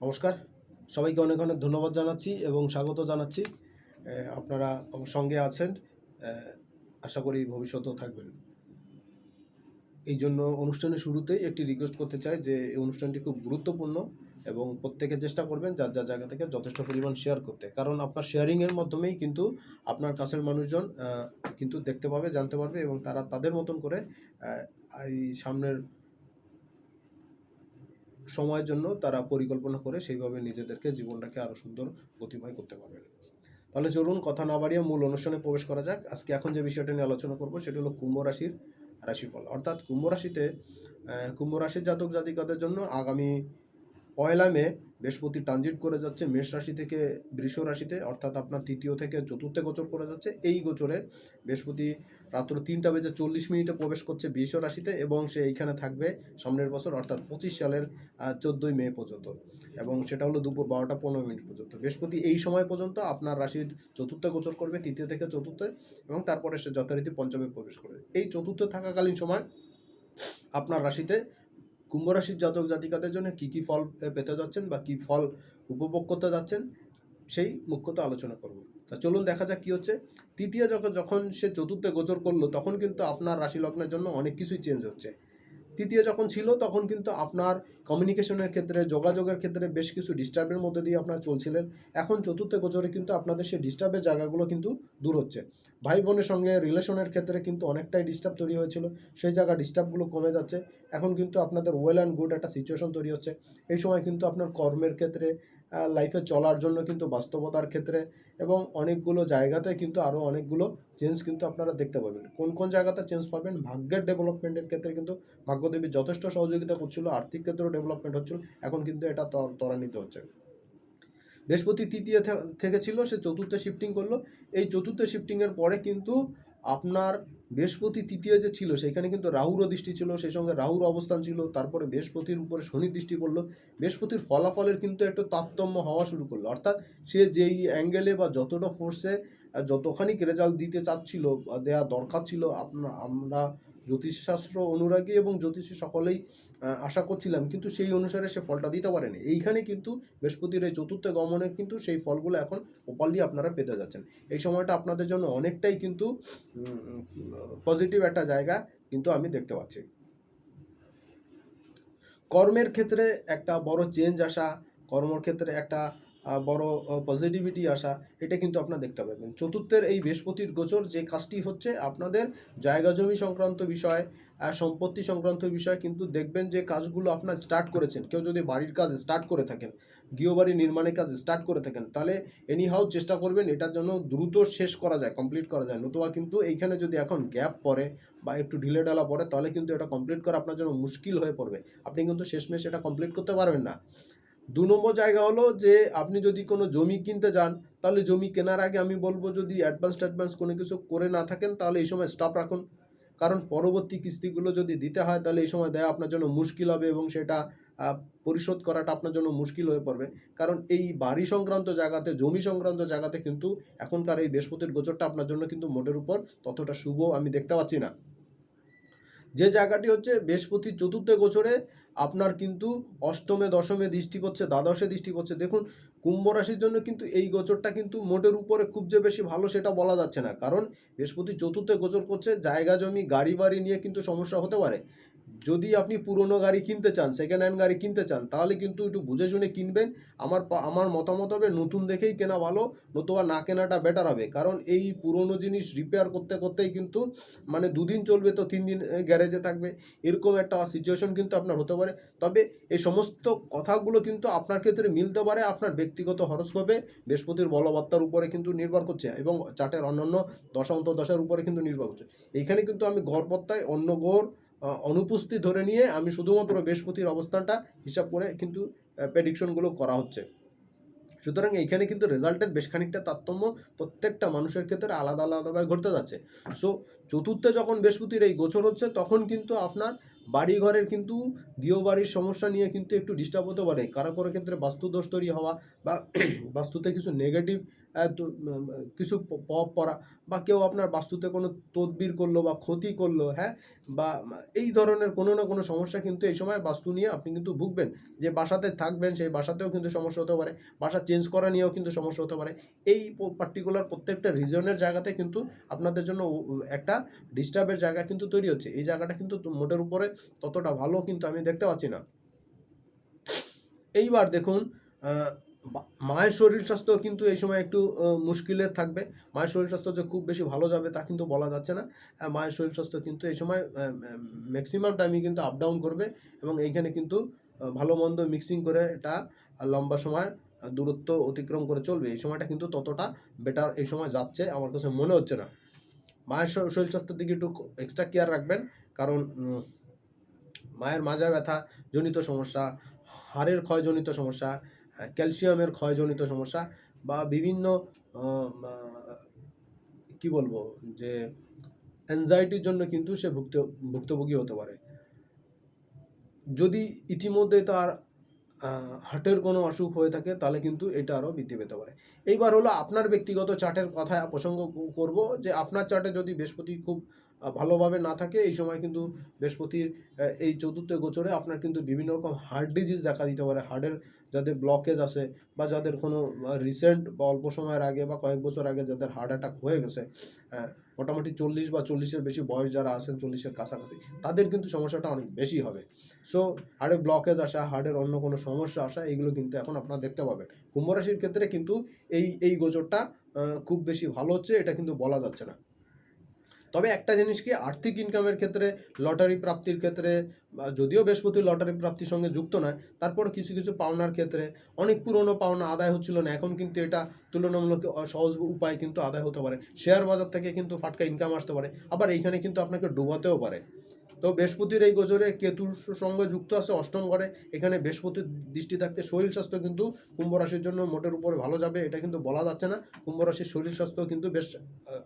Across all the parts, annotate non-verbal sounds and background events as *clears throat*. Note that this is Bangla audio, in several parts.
নমস্কার। সবাইকে অনেক অনেক ধন্যবাদ জানাচ্ছি এবং স্বাগত জানাচ্ছি। আপনারা সঙ্গে আছেন। আশা করি ভবিষ্যতেও থাকবেন। এই জন্য অনুষ্ঠানের শুরুতেই একটি রিকোয়েস্ট করতে চাই যে এই অনুষ্ঠানটি খুব গুরুত্বপূর্ণ এবং প্রত্যেকে চেষ্টা করবেন যার যার জায়গা থেকে যথেষ্ট পরিমাণ শেয়ার করতে। কারণ আপনার শেয়ারিংয়ের মাধ্যমেই কিন্তু আপনার কাছের মানুষজন কিন্তু দেখতে পাবে, জানতে পারবে এবং তারা তাদের মতন করে এই সামনের সময়ের জন্য তারা পরিকল্পনা করে সেইভাবে নিজেদেরকে জীবনটাকে আরও সুন্দর গতিময় করতে পারবেন। তাহলে চলুন কথা না বাড়িয়ে মূল অনুষ্ঠানে প্রবেশ করা যাক। আজকে এখন যে বিষয়টা নিয়ে আলোচনা করব সেটি হলো কুম্ভ রাশির রাশিফল। অর্থাৎ কুম্ভ রাশিতে কুম্ভ রাশির জাতক জাতিকাদের জন্য আগামী পয়লা মে বৃহস্পতি ট্রানজিট করে যাচ্ছে, মেষ রাশি থেকে বৃষ রাশিতে, অর্থাৎ আপনার তৃতীয় থেকে চতুর্থে গোচর করে যাচ্ছে। এই গোচরে বৃহস্পতি রাত্র তিনটা বেজে চল্লিশ মিনিটে প্রবেশ করছে বৃষ রাশিতে এবং সে এইখানে থাকবে সামনের বছর, অর্থাৎ পঁচিশ সালের চোদ্দোই মে পর্যন্ত। এবং সেটা হলো দুপুর বারোটা পনেরো মিনিট পর্যন্ত। বৃহস্পতি এই সময় পর্যন্ত আপনার রাশির চতুর্থে গোচর করবে, তৃতীয় থেকে চতুর্থে এবং তারপরে সে যথারীতি পঞ্চমে প্রবেশ করবে। এই চতুর্থে থাকাকালীন সময় আপনার রাশিতে কুম্ভ রাশির জাতক জাতিকাদের জন্য কি কি ফল পেতে যাচ্ছেন বা কি ফল উপভোগ করতে যাচ্ছেন, সেই মুখ্যত আলোচনা করব। তা চলুন দেখা যাক কি হচ্ছে। তৃতীয় যখন যখন সে চতুর্থে গোচর করল, তখন কিন্তু আপনার রাশি লগ্নের জন্য অনেক কিছুই চেঞ্জ হচ্ছে। তৃতীয় যখন ছিল, তখন কিন্তু আপনার কমিউনিকেশনের ক্ষেত্রে, যোগাযোগের ক্ষেত্রে বেশ কিছু ডিস্টার্বের মধ্যে দিয়ে আপনারা চলছিলেন। এখন চতুর্থ গোচরে কিন্তু আপনাদের সেই ডিস্টার্বের জায়গাগুলো কিন্তু দূর হচ্ছে। ভাই বোনের সঙ্গে রিলেশনের ক্ষেত্রে কিন্তু অনেকটাই ডিস্টার্ব তৈরি হয়েছিল। সেই জায়গা ডিস্টার্বগুলো কমে যাচ্ছে। এখন কিন্তু আপনাদের ওয়েল অ্যান্ড গুড একটা সিচুয়েশন তৈরি হচ্ছে। এই সময় কিন্তু আপনার কর্মের ক্ষেত্রে লাইফে চলার জন্য কিন্তু বাস্তবতার ক্ষেত্রে এবং অনেকগুলো জায়গাতে কিন্তু আরও অনেকগুলো চেঞ্জ কিন্তু আপনারা দেখতে পাবেন। কোন কোন জায়গাতে চেঞ্জ পাবেন? ভাগ্যের ডেভেলপমেন্টের ক্ষেত্রে কিন্তু ভাগ্যদেবী যথেষ্ট সহযোগিতা করছিল, আর্থিক ক্ষেত্রেও ডেভেলপমেন্ট হচ্ছিল। এখন কিন্তু এটা ত্বর- ত্বরান্বিত হচ্ছে। বৃহস্পতি তৃতীয় থেকে ছিল, সে চতুর্থে শিফটিং করল। এই চতুর্থ শিফটিংয়ের পরে কিন্তু আপনার বৃহস্পতি তৃতীয় যে ছিল, সেখানে কিন্তু রাহুরও দৃষ্টি ছিল, সেই সঙ্গে রাহুর অবস্থান ছিল, তারপরে বৃহস্পতির উপরে শনি দৃষ্টি করল। বৃহস্পতির ফলাফলের কিন্তু একটু তারতম্য হওয়া শুরু করল। অর্থাৎ সে যেই অ্যাঙ্গেলে বা যতটা ফোর্সে যতখানি রেজাল্ট দিতে চাচ্ছিল বা দেওয়া দরকার ছিল আপনার আমরা জ্যোতিষশাস্ত্র অনুরাগী এবং জ্যোতিষী সকলেই আশা করছিলাম, কিন্তু সেই অনুসারে সে ফলটা দিতে পারেনি। এইখানে কিন্তু বৃহস্পতির এই চতুর্থ গমনে কিন্তু সেই ফলগুলো এখন প্রপারলি আপনারা পেতে যাচ্ছেন। এই সময়টা আপনাদের জন্য অনেকটাই কিন্তু পজিটিভ একটা জায়গা কিন্তু আমি দেখতে পাচ্ছি। কর্মের ক্ষেত্রে একটা বড় চেঞ্জ আসা কর্মক্ষেত্রে একটা বড় পজিটিভিটি আসা, এটা কিন্তু আপনারা দেখতে পাবেন। চতুর্থের এই বৃহস্পতির গোচর যে কাজটি হচ্ছে আপনাদের জায়গা জমি সংক্রান্ত বিষয় সম্পত্তি সংক্রান্ত বিষয়ে কিন্তু দেখবেন যে কাজগুলো আপনার স্টার্ট করেছেন। কেউ যদি বাড়ির কাজ স্টার্ট করে থাকেন, গৃহবাড়ি নির্মাণের কাজ স্টার্ট করে থাকেন, তাহলে এনি হাউ চেষ্টা করবেন এটার জন্য দ্রুত শেষ করা যায় কমপ্লিট করা যায়। নতুবা কিন্তু এইখানে যদি এখন গ্যাপ পড়ে বা একটু ঢিলে ঢালা পড়ে, তাহলে কিন্তু এটা কমপ্লিট করা আপনার জন্য মুশকিল হয়ে পড়বে। আপনি কিন্তু শেষমেশ এটা কমপ্লিট করতে পারবেন না। দু নম্বর জায়গা হলো যে আপনি যদি কোনো জমি কিনতে যান, তাহলে জমি কেনার আগে আমি বলব যদি অ্যাডভান্স ট্যাডভান্স কোনো কিছু করে না থাকেন, তাহলে এই সময় স্টপ রাখুন। কারণ পরবর্তী কিস্তিগুলো যদি দিতে হয়, তাহলে এই সময় দেওয়া আপনার জন্য মুশকিল হবে এবং সেটা পরিশোধ করাটা আপনার জন্য মুশকিল হয়ে পড়বে। কারণ এই বাড়ি সংক্রান্ত জায়গাতে, জমি সংক্রান্ত জায়গাতে কিন্তু এখনকার এই বৃহস্পতির গোচরটা আপনার জন্য কিন্তু মোটের উপর ততটা শুভ আমি দেখতে পাচ্ছি না। যে জায়গাটি হচ্ছে বৃহস্পতির চতুর্থ গোচরে আপনার কিন্তু অষ্টমে, দশমে দৃষ্টি পড়ছে, দ্বাদশে দৃষ্টি পড়ছে। দেখুন, কুম্ভ রাশির জন্য কিন্তু এই গোচরটা কিন্তু মোটের উপরে খুব যে বেশি ভালো সেটা বলা যাচ্ছে না। কারণ বৃহস্পতি চতুর্থে গোচর করছে, জায়গা জমি, গাড়ি বাড়ি নিয়ে কিন্তু সমস্যা হতে পারে। যদি আপনি পুরনো গাড়ি কিনতে চান সেকেন্ড হ্যান্ড গাড়ি কিনতে চান, তাহলে কিন্তু একটু বুঝে শুনে কিনবেন। আমার আমার মতামত হবে নতুন দেখেই কেনা ভালো, নতুবা না কেনাটা বেটার হবে। কারণ এই পুরনো জিনিস রিপেয়ার করতে করতেই কিন্তু মানে দুদিন চলবে তো তিন দিন গ্যারেজে থাকবে। এরকম একটা সিচুয়েশন কিন্তু আপনার হতে পারে। তবে এই সমস্ত কথাগুলো কিন্তু আপনার ক্ষেত্রে মিলতে পারে, আপনার ব্যক্তিগত হরস্কোপে বৃহস্পতির বলবত্তার উপরে কিন্তু নির্ভর করছে এবং চার্টের অন্যান্য দশান্ত দশার উপরে কিন্তু নির্ভর করছে। এইখানে কিন্তু আমি গড়পত্তায় অন্য গড় অনুপস্থিত ধরে নিয়ে আমি শুধুমাত্র বৃহস্পতির অবস্থানটা হিসাব করে কিন্তু প্রেডিকশনগুলো করা হচ্ছে। সুতরাং এইখানে কিন্তু রেজাল্টের বেশ খানিকটা তারতম্য প্রত্যেকটা মানুষের ক্ষেত্রে আলাদা আলাদাভাবে ঘটতে যাচ্ছে। সো চতুর্থে যখন বৃহস্পতির এই গোচর হচ্ছে, তখন কিন্তু আপনার বাড়ি ঘরের কিন্তু গৃহবাড়ির সমস্যা নিয়ে কিন্তু একটু ডিস্টার্ব হতে পারে। কারও কারও ক্ষেত্রে বাস্তুদোষ তৈরি হওয়া বা *clears throat* বাস্তুতে কিছু নেগেটিভ কিছু প- প্রভাব পড়া বা কেউ আপনার বাস্তুতে কোনো তদবির করল বা ক্ষতি করল হ্যাঁ? বা এই ধরনের কোনো না কোনো সমস্যা কিন্তু এই সময় বাস্তু নিয়ে আপনি কিন্তু ভুগবেন। যে বাসাতে থাকবেন, সেই বাসাতেও কিন্তু সমস্যা হতে পারে। বাসা চেঞ্জ করা নিয়েও কিন্তু সমস্যা হতে পারে। এই পার্টিকুলার প্রত্যেকটা রিজনের জায়গাতে কিন্তু আপনাদের জন্য একটা ডিস্টার্বের জায়গা কিন্তু তৈরি হচ্ছে। এই জায়গাটা কিন্তু মোটের উপরে ততটা ভালো কিন্তু আমি দেখতে পাচ্ছি না। এইবার দেখুন মায়ের শরীর স্বাস্থ্য কিন্তু এই সময় একটু আহ, মুশকিলের থাকবে। মায়ের শরীর স্বাস্থ্য যে খুব বেশি ভালো যাবে তা কিন্তু বলা যাচ্ছে না। মায়ের শরীর স্বাস্থ্য কিন্তু এই সময় ম্যাক্সিমাম টাইমই কিন্তু আপ ডাউন করবে এবং এইখানে কিন্তু ভালো মন্দ মিক্সিং করে এটা লম্বা সময় দূরত্ব অতিক্রম করে চলবে। এই সময়টা কিন্তু ততটা বেটার এই সময় যাচ্ছে আমার কাছে মনে হচ্ছে না। মায়ের শরীর স্বাস্থ্যের দিকে একটু এক্সট্রা কেয়ার রাখবেন কারণ মায়ের মাজা ব্যথা জনিত সমস্যা হাড়ের ক্ষয়জনিত সমস্যা ক্যালসিয়ামের ক্ষয়জনিত সমস্যা বা বিভিন্ন কি বলব, যে অ্যাংজাইটির জন্য কিন্তু সে ভুক্ত, ভুক্তভোগী হতে পারে। যদি ইতিমধ্যে তার হার্টের কোনো অসুখ হয়ে থাকে, তাহলে কিন্তু এটা আরও বৃদ্ধি পেতে পারে। এইবার হলো আপনার ব্যক্তিগত চার্টের কথা প্রসঙ্গ করব যে আপনার চার্টে যদি বৃহস্পতি খুব ভালোভাবে না থাকে, এই সময় কিন্তু বৃহস্পতির এই চতুর্থ গোচরে আপনার কিন্তু বিভিন্ন রকম হার্ট ডিজিজ দেখা দিতে পারে, হার্টের যাদের ব্লকেজ আছে বা যাদের কোনো রিসেন্ট বা অল্প সময়ের আগে বা কয়েক বছর আগে যাদের হার্ট অ্যাটাক হয়ে গেছে আহ, মোটামুটি চল্লিশ বা চল্লিশের বেশি বয়স যারা আছেন চল্লিশের কাছাকাছি তাদের কিন্তু সমস্যাটা অনেক বেশি হবে। সো হার্টে ব্লকেজ আসা হার্টের অন্য কোনো সমস্যা আসা এগুলো কিন্তু এখন আপনারা দেখতে পাবেন। কুম্ভ রাশির ক্ষেত্রে কিন্তু এই এই গোচরটা খুব বেশি ভালো হচ্ছে এটা কিন্তু বলা যাচ্ছে না। তবে একটা জিনিস কি, আর্থিক ইনকামের ক্ষেত্রে লটারি প্রাপ্তির ক্ষেত্রে যদিও বৃহস্পতি লটারি প্রাপ্তির সঙ্গে যুক্ত নয়, তারপর কিছু কিছু পাওনার ক্ষেত্রে, অনেক পুরনো পাওনা আদায় হচ্ছিল না, এখন কিন্তু এটা তুলনামূলক সহজ উপায় কিন্তু আদায় হতে পারে। শেয়ার বাজার থেকে কিন্তু ফাটকা ইনকাম আসতে পারে, আবার এইখানে কিন্তু আপনাকে ডুবাতেও পারে। তো বৃহস্পতির এই গোচরে কেতুর সঙ্গে যুক্ত আছে অষ্টম ঘরে। এখানে বৃহস্পতির দৃষ্টি থাকতে শরীর স্বাস্থ্য কিন্তু কুম্ভ রাশির জন্য মোটের উপরে ভালো যাবে, এটা কিন্তু বলা যাচ্ছে না। কুম্ভ রাশির শরীর স্বাস্থ্য কিন্তু বেশ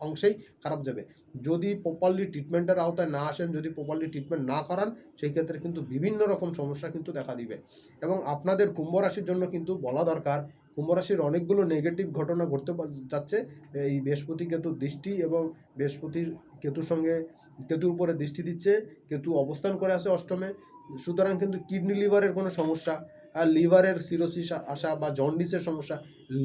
অংশেই খারাপ যাবে। যদি প্রপারলি ট্রিটমেন্টের আওতায় না আসেন, যদি প্রপারলি ট্রিটমেন্ট না করান, সেই ক্ষেত্রে কিন্তু বিভিন্ন রকম সমস্যা কিন্তু দেখা দিবে। এবং আপনাদের কুম্ভ রাশির জন্য কিন্তু বলা দরকার, কুম্ভ রাশির অনেকগুলো নেগেটিভ ঘটনা ঘটতে যাচ্ছে। এই বৃহস্পতি কেতুর দৃষ্টি এবং বৃহস্পতির কেতুর সঙ্গে কেতুর উপরে দৃষ্টি দিচ্ছে, কেতু অবস্থান করে আছে অষ্টমে। সুতরাং কিন্তু কিডনি লিভারের কোনো সমস্যা, আর লিভারের সিরোসিস আসা বা জন্ডিসের সমস্যা,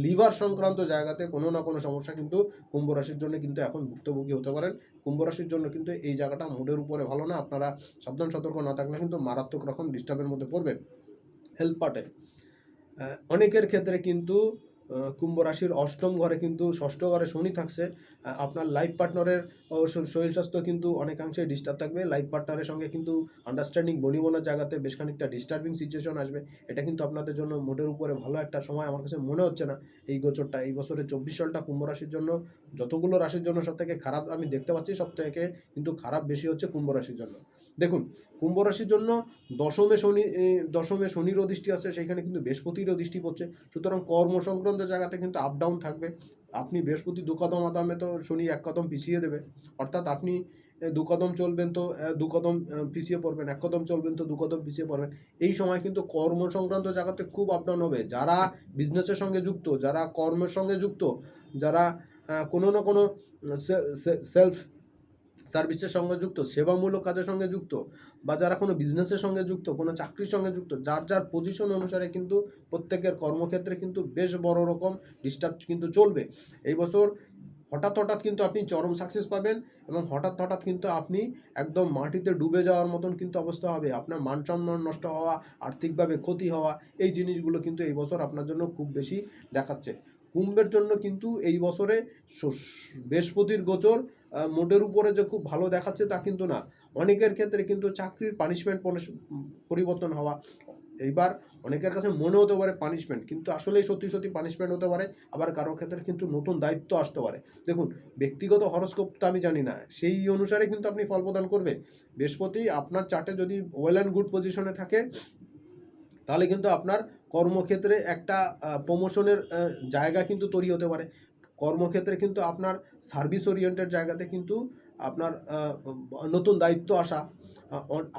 লিভার সংক্রান্ত জায়গাতে কোনো না কোনো সমস্যা কিন্তু কুম্ভ রাশির জন্য কিন্তু এখন ভুক্তভোগী হতে পারেন। কুম্ভ রাশির জন্য কিন্তু এই জায়গাটা মুডের উপরে ভালো না। আপনারা সাবধান, সতর্ক না থাকলে কিন্তু মারাত্মক রকম ডিস্টার্বের মধ্যে পড়বেন। হেলথ পার্টে অনেকের ক্ষেত্রে কিন্তু কুম্ভ রাশির অষ্টম ঘরে কিন্তু ষষ্ঠ ঘরে শনি থাকছে। আপনার লাইফ পার্টনারের শরীর স্বাস্থ্য কিন্তু অনেকাংশে ডিস্টার্ব থাকবে। লাইফ পার্টনারের সঙ্গে কিন্তু আন্ডারস্ট্যান্ডিং বনিবনার জায়গাতে বেশ খানিকটা ডিস্টার্বিং সিচুয়েশন আসবে। এটা কিন্তু আপনাদের জন্য মোটের উপরে ভালো একটা সময় আমার কাছে মনে হচ্ছে না। এই গোচরটা, এই বছরের চব্বিশ সালটা কুম্ভ রাশির জন্য, যতগুলো রাশির জন্য সব থেকে খারাপ আমি দেখতে পাচ্ছি সব থেকে কিন্তু খারাপ বেশি হচ্ছে কুম্ভ রাশির জন্য। দেখুন, কুম্ভ রাশির জন্য দশমে শনি দশমে শনিরও দৃষ্টি আছে, সেইখানে কিন্তু বৃহস্পতিরও দৃষ্টি পড়ছে। সুতরাং কর্ম সংক্রান্ত জায়গাতে কিন্তু আপ ডাউন থাকবে। আপনি বৃহস্পতি দু কদম আদামে তো শনি এক কদম পিছিয়ে দেবে। অর্থাৎ আপনি দু কদম চলবেন তো দু কদম পিছিয়ে পড়বেন, এক কদম চলবেন তো দু কদম পিছিয়ে পড়বেন। এই সময় কিন্তু কর্ম সংক্রান্ত জায়গাতে খুব আপ ডাউন হবে। যারা বিজনেসের সঙ্গে যুক্ত, যারা কর্মের সঙ্গে যুক্ত, যারা কোনো না কোনো সেলফ সার্ভিসের সঙ্গে যুক্ত, সেবামূলক কাজের সঙ্গে যুক্ত বা যারা কোনো বিজনেসের সঙ্গে যুক্ত, কোনো চাকরির সঙ্গে যুক্ত, যার যার পজিশন অনুসারে কিন্তু প্রত্যেকের কর্মক্ষেত্রে কিন্তু বেশ বড় রকম ডিস্টার্ব কিন্তু চলবে। এই বছর হঠাৎ হঠাৎ কিন্তু আপনি চরম সাকসেস পাবেন এবং হঠাৎ হঠাৎ কিন্তু আপনি একদম মাটিতে ডুবে যাওয়ার মতন কিন্তু অবস্থা হবে। আপনার মান সম্মান নষ্ট হওয়া, আর্থিকভাবে ক্ষতি হওয়া, এই জিনিসগুলো কিন্তু এই বছর আপনার জন্য খুব বেশি দেখাচ্ছে। কুম্ভের জন্য কিন্তু এই বছরে বৃহস্পতির গোচর মোটের উপরে যে খুব ভালো দেখাচ্ছে তা কিন্তু না। অনেকের ক্ষেত্রে কিন্তু চাকরির পানিশমেন্ট পরিবর্তন হওয়া, এইবার অনেকের কাছে মনে হতে পারে পানিশমেন্ট কিন্তু আসলেই সত্যি সত্যি পানিশমেন্ট হতে পারে, আবার কারোর ক্ষেত্রে কিন্তু নতুন দায়িত্ব আসতে পারে। দেখুন, ব্যক্তিগত হরস্কোপ তো আমি জানি না, সেই অনুসারে কিন্তু আপনি ফল প্রদান করবে। বৃহস্পতি আপনার চার্টে যদি ওয়েল অ্যান্ড গুড পজিশনে থাকে, তাহলে কিন্তু আপনার কর্মক্ষেত্রে একটা প্রমোশনের জায়গা কিন্তু তৈরি হতে পারে। কর্মক্ষেত্রে কিন্তু আপনার সার্ভিস ওরিয়েন্টেড জায়গাতে কিন্তু আপনার নতুন দায়িত্ব আসা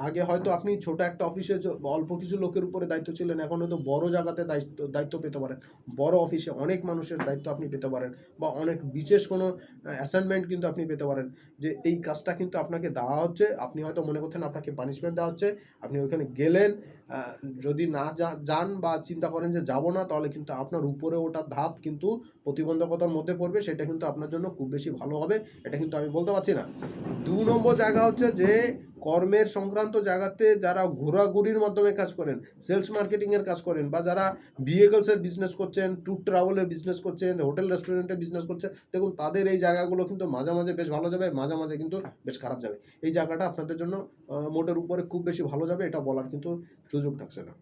আগে হয়তো আপনি ছোট একটা অফিসে অল্প কিছু লোকের উপরে দায়িত্ব ছিলেন, এখন হয়তো বড় জায়গাতে দায়িত্ব দায়িত্ব পেতে পারেন। বড় অফিসে অনেক মানুষের দায়িত্ব আপনি পেতে পারেন বা অনেক বিশেষ কোনো অ্যাসাইনমেন্ট কিন্তু আপনি পেতে পারেন। যে এই কাজটা কিন্তু আপনাকে দেওয়া হচ্ছে, আপনি হয়তো মনে করছেন আপনাকে পানিশমেন্ট দেওয়া হচ্ছে, আপনি ওইখানে গেলেন যদি না যান বা চিন্তা করেন যে যাব না, তাহলে কিন্তু আপনার উপরে ওটা ধাপ কিন্তু প্রতিবন্ধকতার মধ্যে পড়বে, সেটা কিন্তু আপনার জন্য খুব বেশি ভালো হবে, এটা কিন্তু আমি বলতে পারছি না। দু নম্বর জায়গা হচ্ছে যে কর্মের সংক্রান্ত জায়গাতে যারা ঘোরাঘুরির মাধ্যমে কাজ করেন সেলস মার্কেটিংয়ের কাজ করেন বা যারা ভেহিকলসের বিজনেস করছেন ট্যুর ট্রাভেলের বিজনেস করছেন হোটেল রেস্টুরেন্টের বিজনেস করছেন, দেখুন তাদের এই জায়গাগুলো কিন্তু মাঝে মাঝে বেশ ভালো যাবে, মাঝে মাঝে কিন্তু বেশ খারাপ যাবে। এই জায়গাটা আপনাদের জন্য মোটের উপরে খুব বেশি ভালো যাবে, এটা বলার কিন্তু সুযোগ থাকছে না।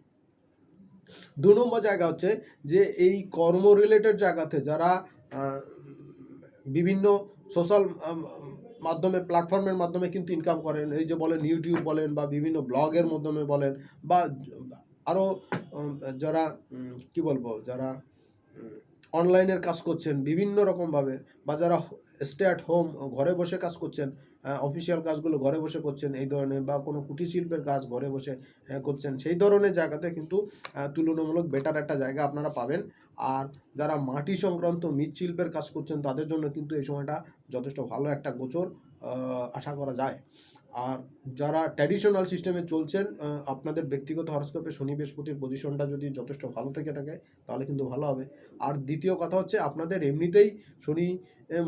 দু নম্বর জায়গা হচ্ছে যে এই কর্ম রিলেটেড জায়গাতে যারা বিভিন্ন সোশ্যাল মাধ্যমে প্ল্যাটফর্মের মাধ্যমে কিন্তু ইনকাম করেন। এই যে বলেন ইউটিউব বলেন বা বিভিন্ন ব্লগের মাধ্যমে বলেন বা আরও যারা কি বলব, যারা অনলাইনের কাজ করছেন, বিভিন্ন রকমভাবে বা যারা স্টে অ্যাট হোম ঘরে বসে কাজ করছেন অফিসিয়াল কাজগুলো ঘরে বসে করছেন এই ধরনের বা কোনো কুটির শিল্পের কাজ ঘরে বসে করছেন সেই ধরনের জায়গাতে কিন্তু তুলনামূলক বেটার একটা জায়গা আপনারা পাবেন। আর যারা মাটি সংক্রান্ত মৃৎশিল্পের কাজ করছেন তাদের জন্য কিন্তু এই সময়টা যথেষ্ট ভালো একটা গোচর আশা করা যায়। আর যারা ট্র্যাডিশনাল সিস্টেমে চলছেন আপনাদের ব্যক্তিগত হরস্কোপে শনি বৃহস্পতির পজিশনটা যদি যথেষ্ট ভালো থেকে থাকে, তাহলে কিন্তু ভালো হবে। আর দ্বিতীয় কথা হচ্ছে, আপনাদের এমনিতেই শনি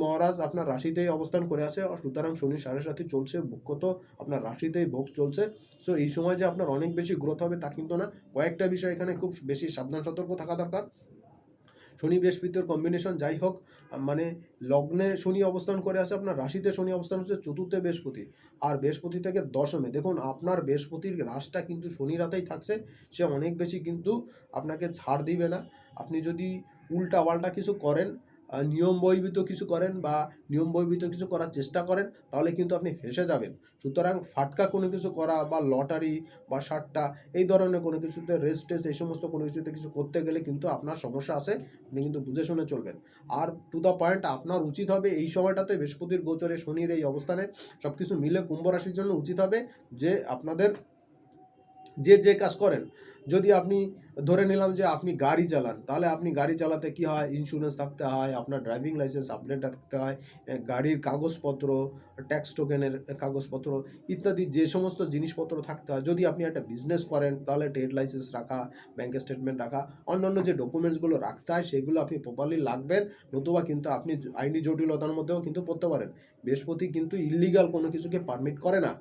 মহারাজ আপনার রাশিতেই অবস্থান করে আছে সুতরাং শনি সাড়ে সাথে চলছে মুখ্যত আপনার রাশিতেই ভোগ চলছে। সো এই সময় যে আপনার অনেক বেশি গ্রোথ হবে তা কিন্তু না। কয়েকটা বিষয় এখানে খুব বেশি সাবধান, সতর্ক থাকা দরকার। শনি বৃহস্পতির কম্বিনেশন যাই হোক মানে লগ্নে শনি অবস্থান করে আছে আপনার, রাশিতে শনি অবস্থান হচ্ছে চতুর্থে বৃহস্পতি, আর বৃহস্পতি থেকে দশমে। দেখুন, আপনার বৃহস্পতির রাশটা কিন্তু শনি রাতেই থাকছে, সে অনেক বেশি কিন্তু আপনাকে ছাড় দিবে না। আপনি যদি উল্টা পাল্টা কিছু করেন নিয়ম বহির্ভূত কিছু করেন বা নিয়ম বহির্ভূত কিছু করার চেষ্টা করেন, তাহলে কিন্তু আপনি ফেসে যাবেন। সুতরাং ফাটকা কোনো কিছু করা বা লটারি বা সাট্টা, এই ধরনের কোনো কিছুতে রেস টেস এই সমস্ত কোনো কিছুতে কিছু করতে গেলে কিন্তু আপনার সমস্যা আছে, আপনি কিন্তু বুঝে শুনে চলবেন। আর টু দ্য পয়েন্ট আপনার উচিত হবে এই সময়টাতে বৃহস্পতির গোচরে শনির এই অবস্থানে সব কিছু মিলে কুম্ভ রাশির জন্য উচিত হবে যে আপনাদের যে যে কাজ করেন যদি আপনি ধরে নিলাম যে আপনি গাড়ি চালান, তাহলে আপনি গাড়ি চালাতে কি হয়? ইন্স্যুরেন্স থাকতে হয়, আপনার ড্রাইভিং লাইসেন্স আপডেট থাকতে হয় গাড়ির কাগজপত্র ট্যাক্স টোকেনের কাগজপত্র ইত্যাদি যে সমস্ত জিনিসপত্র থাকতে হয়। যদি আপনি একটা বিজনেস করেন, তাহলে ট্রেড লাইসেন্স রাখা ব্যাঙ্কের স্টেটমেন্ট রাখা, অন্যান্য যে ডকুমেন্টসগুলো রাখতে হয়, সেগুলো আপনি প্রপারলি লাগবেন, নতুবা কিন্তু আপনি আইনি জটিলতার মধ্যেও কিন্তু পড়তে পারেন। বৃহস্পতি কিন্তু ইলিগাল কোনো কিছুকে পারমিট করে না।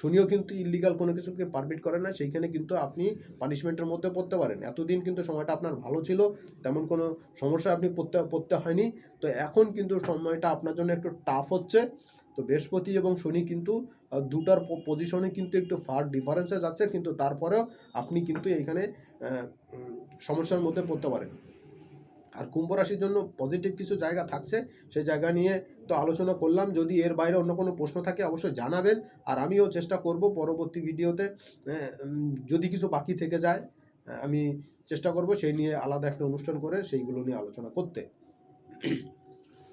শনিও কিন্তু ইলিগাল কোনো কিছুকে পারমিট করে না, সেইখানে কিন্তু আপনি পানিশমেন্টের মধ্যে পড়তে পারেন। এতদিন কিন্তু সময়টা আপনার ভালো ছিল, তেমন কোনো সমস্যা আপনি পড়তে পড়তে হয়নি। তো এখন কিন্তু সময়টা আপনার জন্য একটু টাফ হচ্ছে। তো বৃহস্পতি এবং শনি কিন্তু দুটার পজিশনে কিন্তু একটু ফার ডিফারেন্সে যাচ্ছে, কিন্তু তারপরেও আপনি কিন্তু এইখানে সমস্যার মধ্যে পড়তে পারেন। আর কুম্ভ রাশির জন্য পজিটিভ কিছু জায়গা থাকছে, সেই জায়গা নিয়ে তো আলোচনা করলাম। যদি এর বাইরে অন্য কোনো প্রশ্ন থাকে, অবশ্যই জানাবেন। আর আমিও চেষ্টা করব পরবর্তী ভিডিওতে যদি কিছু বাকি থেকে যায় আমি চেষ্টা করব সেই নিয়ে আলাদা একটা অনুষ্ঠান করে সেইগুলো নিয়ে আলোচনা করতে।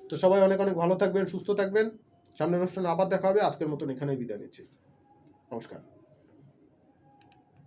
তো সবাই অনেক অনেক ভালো থাকবেন, সুস্থ থাকবেন। সামনের অনুষ্ঠানে আবার দেখা হবে। আজকের মতন এখানেই বিদায় নিচ্ছি। নমস্কার।